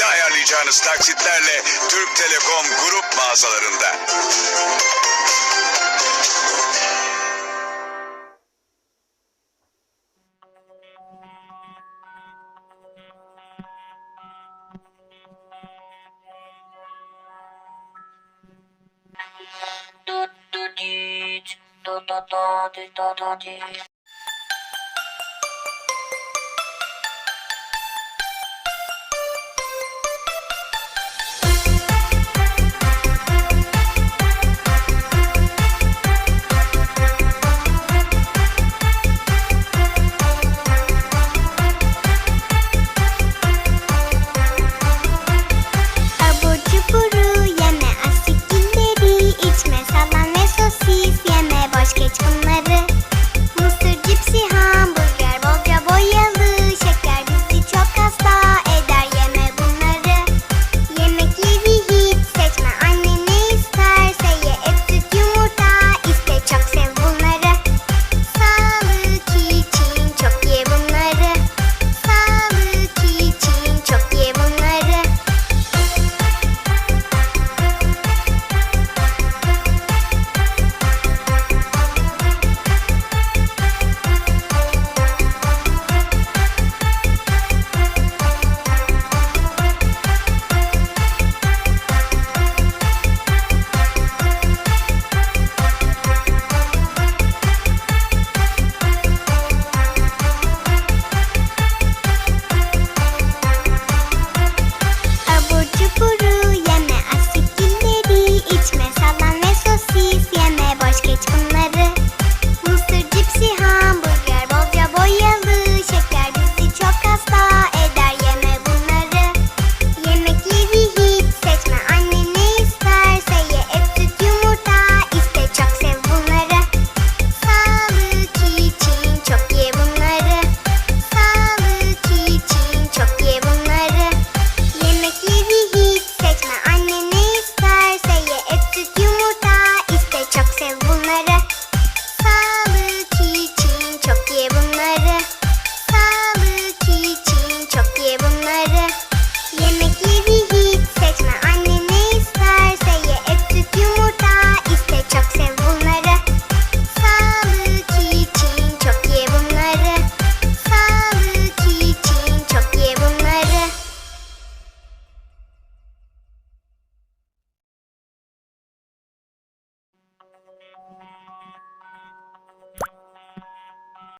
Evde ayarlayacağınız taksitlerle Türk Telekom grup mağazalarında. Do do do do do do do.